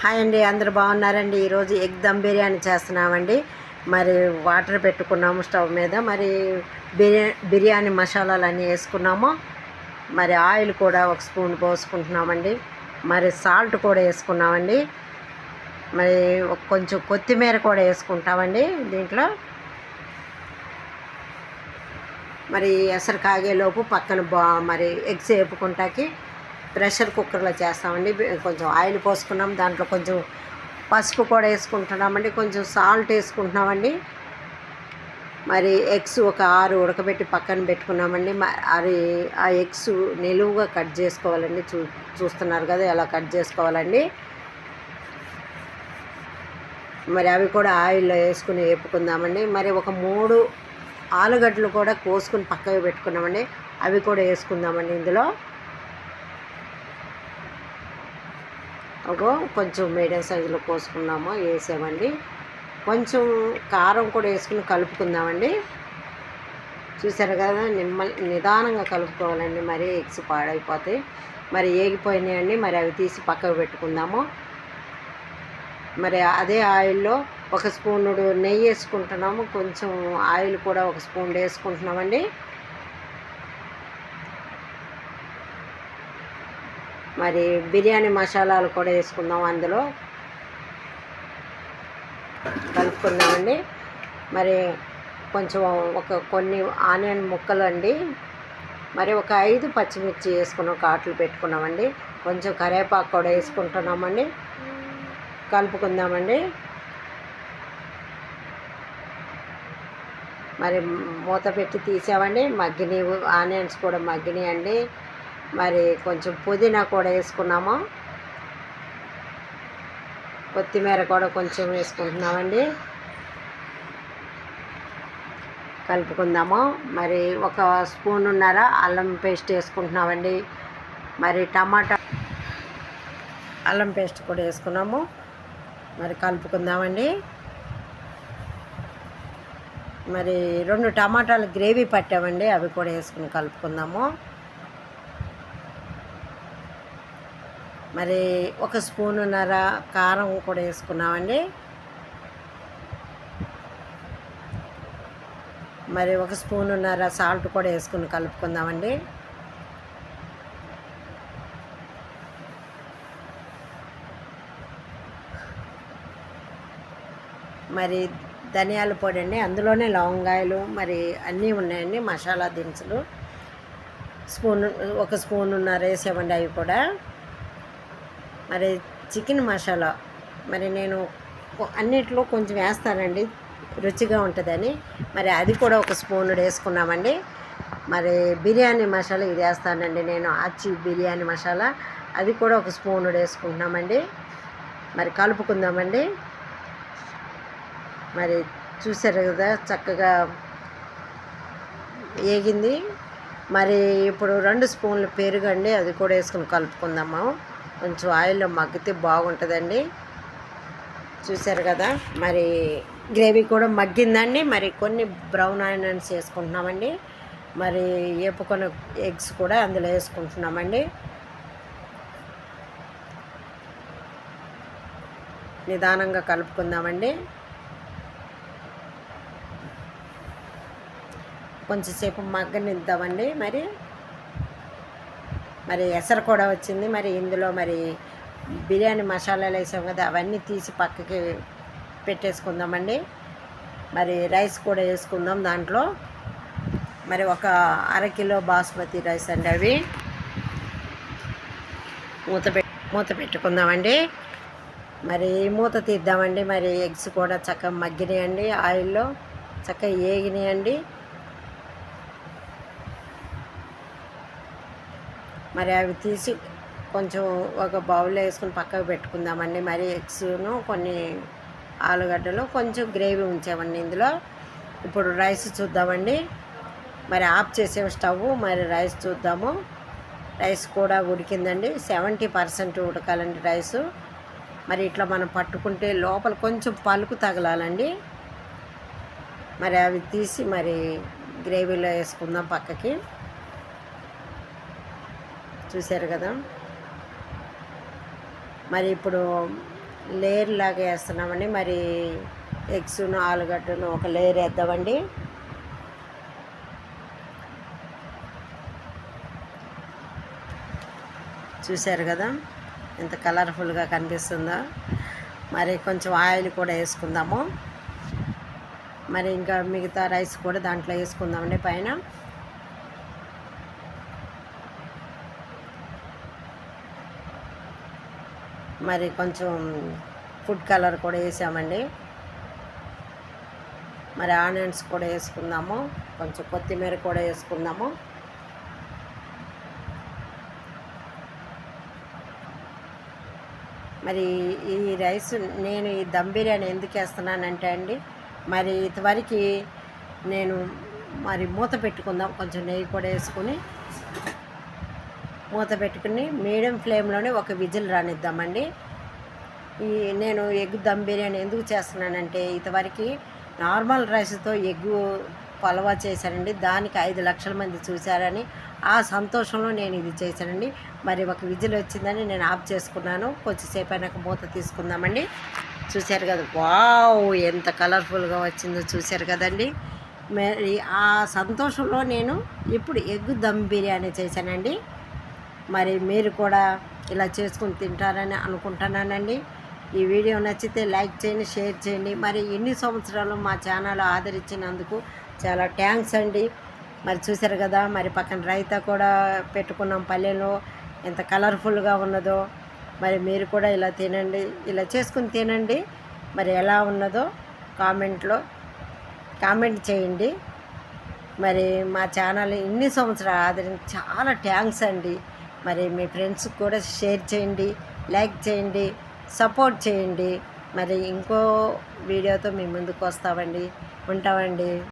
Hi అండి అందరు బాగున్నారండి? ఈరోజు ఎగ్ దమ్ బిర్యానీ చేస్తున్నామండి. మరి వాటర్ పెట్టుకున్నాము స్టవ్ మీద. మరి బిర్యా బిర్యానీ మసాలాలు అన్నీ వేసుకున్నాము. మరి ఆయిల్ కూడా ఒక స్పూన్ పోసుకుంటున్నామండి. మరి సాల్ట్ కూడా వేసుకున్నామండి. మరి కొంచెం కొత్తిమీర కూడా వేసుకుంటామండి దీంట్లో. మరి ఎసరు కాగేలోపు పక్కన బా మరి ఎగ్స్ వేపుకుంటాకి ప్రెషర్ కుక్కర్లో చేస్తామండి. కొంచెం ఆయిల్ పోసుకున్నాం. దాంట్లో కొంచెం పసుపు కూడా వేసుకుంటున్నామండి. కొంచెం సాల్ట్ వేసుకుంటున్నామండి. మరి ఎగ్స్ ఒక ఆరు ఉడకబెట్టి పక్కన పెట్టుకున్నామండి. మ- అది ఆ ఎగ్స్ నిలువుగా కట్ చేసుకోవాలండి. చూ చూస్తున్నారు కదా ఎలా కట్ చేసుకోవాలండి. మరి అవి కూడా ఆయిల్లో వేసుకుని వేపుకుందామండి. మరి ఒక మూడు ఆలుగడ్డలు కూడా కోసుకుని పక్కకు పెట్టుకున్నామండి. అవి కూడా వేసుకుందామండి ఇందులో. ఒక కొంచెం మీడియం సైజులో కోసుకున్నాము వేసామండి. కొంచెం కారం కూడా వేసుకుని కలుపుకుందామండి. చూసారు కదా నిమ్మ నిదానంగా కలుపుకోవాలండి మరి ఎగ్స్ పాడైపోతాయి మరి ఏగిపోయినాయండి మరి అవి తీసి పక్కకు పెట్టుకుందాము. మరి అదే ఆయిల్లో ఒక స్పూనుడు నెయ్యి వేసుకుంటున్నాము కొంచెం ఆయిల్ కూడా ఒక స్పూన్ వేసుకుంటున్నామండి. మరి బిర్యానీ మసాలాలు కూడా వేసుకుందాం అందులో. కలుపుకుందామండి. మరి కొంచెం ఒక కొన్ని ఆనియన్ ముక్కలు అండి మరి ఒక ఐదు పచ్చిమిర్చి వేసుకున్నాం కాట్లు పెట్టుకున్నామండి. కొంచెం కరివేపాకు కూడా వేసుకుంటున్నామండి. కలుపుకుందామండి. మరి మూత పెట్టి తీసామండి. మగ్గిని ఆనియన్స్ కూడా మగ్గినాయండి. అండి మరి కొంచెం పుదీనా కూడా వేసుకున్నాము. కొత్తిమీర కూడా కొంచెం వేసుకుంటున్నామండి. కలుపుకుందాము. మరి ఒక స్పూన్ ఉన్నర అల్లం పేస్ట్ వేసుకుంటున్నామండి. మరి టమాటా అల్లం పేస్ట్ కూడా వేసుకున్నాము. మరి కలుపుకుందామండి. మరి రెండు టమాటాలు గ్రేవీ పట్టామండి. అవి కూడా వేసుకుని కలుపుకుందాము. మరి ఒక స్పూనున్నర కారం కూడా వేసుకున్నామండి. మరి ఒక స్పూనున్నర సాల్ట్ కూడా వేసుకుని కలుపుకుందామండి. మరి ధనియాల పొడి అండి అందులోనే లవంగాయలు మరి అన్నీ ఉన్నాయండి మసాలా దినుసులు. స్పూన్ ఒక స్పూన్ ఉన్నారు వేసేవండి అవి కూడా. మరి చికెన్ మసాలా మరి నేను అన్నిట్లో కొంచెం వేస్తానండి. రుచిగా ఉంటుందని. మరి అది కూడా ఒక స్పూన్ వేసుకున్నామండి. మరి బిర్యానీ మసాలా ఇది వేస్తానండి నేను. ఆచి బిర్యానీ మసాలా. అది కూడా ఒక స్పూన్ వేసుకుంటున్నామండి. మరి కలుపుకుందామండి. మరి చూసారు కదా చక్కగా ఏగింది మరి ఇప్పుడు రెండు స్పూన్లు పెరుగండి. అది కూడా వేసుకుని కలుపుకుందాము. కొంచెం ఆయిల్లో మగ్గితే బాగుంటుందండి. చూసారు కదా మరి గ్రేవీ కూడా మగ్గిందండి. మరి కొన్ని బ్రౌన్ ఆనియన్స్ వేసుకుంటున్నామండి. మరి వేపుకొన్న ఎగ్స్ కూడా అందులో వేసుకుంటున్నామండి. నిదానంగా కలుపుకుందామండి. కొంచెంసేపు మగ్గనిద్దామండి మరి. మరి ఎసరు కూడా వచ్చింది. మరి ఇందులో మరి బిర్యానీ మసాలాలు వేసాం కదా అవన్నీ తీసి పక్కకి పెట్టేసుకుందామండి. మరి రైస్ కూడా వేసుకుందాం దాంట్లో. మరి ఒక అరకిలో బాస్మతి రైస్ అండి అవి. మూత పెట్ మూత పెట్టుకుందామండి. మరి మూత తీద్దామండి. మరి ఎగ్స్ కూడా చక్కగా మగ్గినాయండి ఆయిల్లో. చక్కగా ఏగినాయండి. మరి అవి తీసి కొంచెం ఒక బౌల్లో వేసుకుని పక్కకు పెట్టుకుందామండి. మరి ఎగ్స్ను కొన్ని ఆలుగడ్డలు కొంచెం గ్రేవీ ఉంచామండి ఇందులో. ఇప్పుడు రైస్ చూద్దామండి. మరి ఆఫ్ చేసాము స్టవ్ మరి రైస్ చూద్దాము. రైస్ కూడా ఉడికిందండి. సెవెంటీ పర్సెంట్ ఉడకాలండి రైసు. మరి ఇట్లా మనం పట్టుకుంటే లోపల కొంచెం పలుకు తగలాలండి. మరి అవి తీసి మరి గ్రేవీలో వేసుకుందాం పక్కకి. చూశారు కదా. మరి ఇప్పుడు లేయర్ లాగా వేస్తున్నామండి. మరి ఎగ్స్ను ఆలుగడ్డను ఒక లేయర్ వేద్దామండి. చూశారు కదా? ఎంత కలర్ఫుల్గా కనిపిస్తుందో. మరి కొంచెం ఆయిల్ కూడా వేసుకుందాము. మరి ఇంకా మిగతా రైస్ కూడా దాంట్లో వేసుకుందామండి పైన. మరి కొంచెం ఫుడ్ కలర్ కూడా వేసామండి. మరి ఆనియన్స్ కూడా వేసుకుందాము. కొంచెం కొత్తిమీర కూడా వేసుకుందాము. మరి ఈ రైస్ నేను ఈ దమ్ బిర్యానీ ఎందుకు వేస్తున్నానంటే అండి మరి ఇంతవరకు నేను మరి మూత పెట్టుకుందాం. కొంచెం నెయ్యి కూడా వేసుకుని మూత పెట్టుకుని మీడియం ఫ్లేమ్లోనే ఒక విజిల్ రానిద్దామండి. ఈ నేను ఎగ్ దమ్ బిర్యానీ ఎందుకు చేస్తున్నానంటే ఇంతవరకు నార్మల్ రైస్తో ఎగ్గు పలవా చేశానండి దానికి ఐదు లక్షల మంది చూశారని ఆ సంతోషంలో నేను ఇది చేశానండి. మరి ఒక విజిల్ వచ్చిందని నేను ఆఫ్ చేసుకున్నాను. కొంచెంసేపు అయినాక మూత తీసుకుందామండి. చూశారు కదా వావ్ ఎంత కలర్ఫుల్గా వచ్చిందో చూశారు కదండి. మరి ఆ సంతోషంలో నేను ఇప్పుడు ఎగ్ దమ్ బిర్యానీ చేశానండి. మరి మీరు కూడా ఇలా చేసుకుని తింటారని అనుకుంటున్నానండి. ఈ వీడియో నచ్చితే లైక్ చేయండి షేర్ చేయండి. మరి ఎన్ని సంవత్సరాలు మా ఛానల్ ఆదరించినందుకు చాలా థ్యాంక్స్ అండి. మరి చూశారు కదా మరి పక్కన రైత కూడా పెట్టుకున్నాం పల్లెలో. ఎంత కలర్ఫుల్గా ఉన్నదో. మరి మీరు కూడా ఇలా తినండి ఇలా చేసుకుని తినండి. మరి ఎలా ఉన్నదో కామెంట్లో కామెంట్ చేయండి. మరి మా ఛానల్ ఇన్ని సంవత్సరాలు ఆదరించి చాలా థ్యాంక్స్ అండి. మరి మీ ఫ్రెండ్స్కి కూడా షేర్ చేయండి లైక్ చేయండి సపోర్ట్ చేయండి. మరి ఇంకో వీడియోతో మీ ముందుకు వస్తామండి. ఉంటామండి.